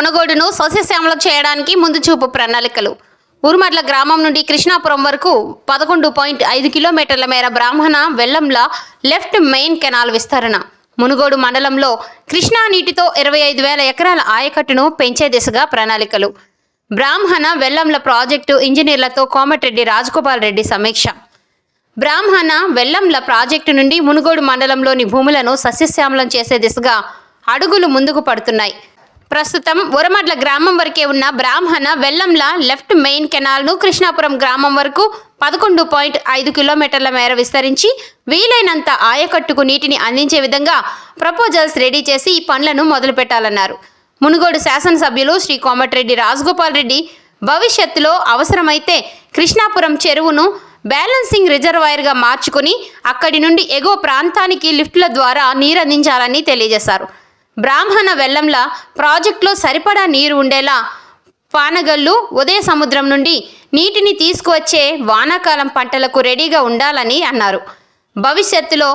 మునగోడును సస్యశ్యామలం చేయడానికి ముందు చూపు ప్రణాళికలు. ఉరుమట్ల గ్రామం నుండి కృష్ణాపురం వరకు పదకొండు పాయింట్ ఐదు కిలోమీటర్ల మేర బ్రాహ్మణ వెల్లంల లెఫ్ట్ మెయిన్ కెనాల్ విస్తరణ. మునుగోడు మండలంలో కృష్ణా నీటితో ఇరవై ఐదు వేల ఎకరాల ఆయకట్టును పెంచే దిశగా ప్రణాళికలు. బ్రాహ్మణ వెల్లంల ప్రాజెక్టు ఇంజనీర్లతో కోమటిరెడ్డి రాజగోపాల్ రెడ్డి సమీక్ష. బ్రాహ్మణ వెల్లంల ప్రాజెక్టు నుండి మునుగోడు మండలంలోని భూములను సస్యశ్యామలం చేసే దిశగా అడుగులు ముందుకు పడుతున్నాయి. ప్రస్తుతం ఉరమడ్ల గ్రామం వరకే ఉన్న బ్రాహ్మణ వెల్లంల లెఫ్ట్ మెయిన్ కెనాల్ను కృష్ణాపురం గ్రామం వరకు పదకొండు పాయింట్ ఐదు కిలోమీటర్ల మేర విస్తరించి వీలైనంత ఆయకట్టుకు నీటిని అందించే విధంగా ప్రపోజల్స్ రెడీ చేసి ఈ పనులను మొదలుపెట్టాలన్నారు మునుగోడు శాసనసభ్యులు శ్రీ కోమటిరెడ్డి రాజగోపాల్ రెడ్డి భవిష్యత్తులో అవసరమైతే కృష్ణాపురం చెరువును బ్యాలెన్సింగ్ రిజర్వాయర్గా మార్చుకుని అక్కడి నుండి ఎగువ ప్రాంతానికి లిఫ్ట్ల ద్వారా నీరందించాలని తెలియజేశారు. బ్రాహ్మణ వెల్లంల ప్రాజెక్టులో సరిపడా నీరు ఉండేలా పానగల్లు ఉదయ సముద్రం నుండి నీటిని తీసుకువచ్చే వానాకాలం పంటలకు రెడీగా ఉండాలని అన్నారు. భవిష్యత్తులో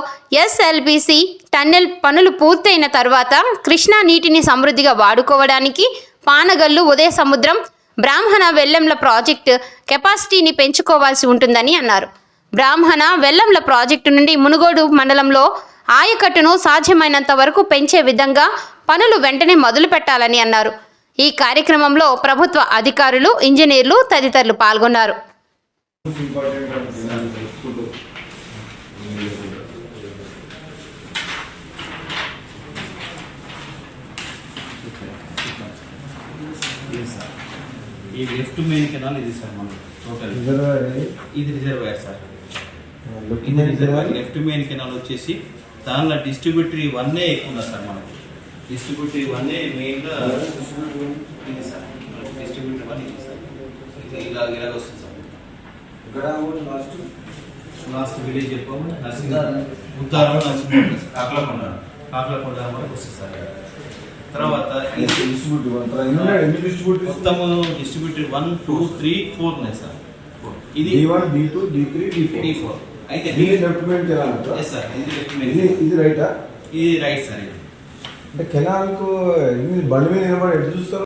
ఎస్ఎల్బిసి టన్నెల్ పనులు పూర్తయిన తర్వాత కృష్ణా నీటిని సమృద్ధిగా వాడుకోవడానికి పానగల్లు ఉదయ సముద్రం బ్రాహ్మణ వెల్లంల ప్రాజెక్టు కెపాసిటీని పెంచుకోవాల్సి ఉంటుందని అన్నారు. బ్రాహ్మణ వెల్లంల ప్రాజెక్టు నుండి మునుగోడు మండలంలో ఆయకట్టును సాధ్యమైనంత వరకు పెంచే విధంగా పనులు వెంటనే మొదలు పెట్టాలని అన్నారు. ఈ కార్యక్రమంలో ప్రభుత్వ అధికారులు ఇంజనీర్లు తదితరులు పాల్గొన్నారు. ఈ లెఫ్ట్ మెయిన్ కెనాల్ ఇది సార్ టోటల్ ఇది రిజర్వాయర్ సార్. ఇది రిజర్వాయర్ లెఫ్ట్ మెయిన్ కెనాల్ వచ్చేసి దానిలో డిస్ట్రిబ్యూటరీ వన్నే ఎక్కువ ఉన్నది సార్ మనకు? డిస్ట్రిబ్యూటరీ వన్నే మెయిన్గా ఇది సార్. డిస్ట్రిబ్యూటరీ వన్ ఇది సార్. ఇది ఇలా ఇలాగ వస్తుంది సార్. ఇక్కడ లాస్ట్. లాస్ట్ విలేజ్ చెప్పాము నర్సింగ్ ఉత్తారం నర్సింగ్ కాకలకొండ. కాకలకొండ వరకు వస్తుంది సార్. తర్వాత ఇది distributor one two three four ఉన్నాయి? సార్. ఇది one D two D three D four. అయితే left main canal? Yes sir ఇది లెఫ్ట్ ఇది మెయిన్ ఇది రైటా ఇది రైట్ సార్ ఇది. అంటే కెనాల్కు ఎన్ని బండి మీద నిలబడి ఎటు చూస్తారు?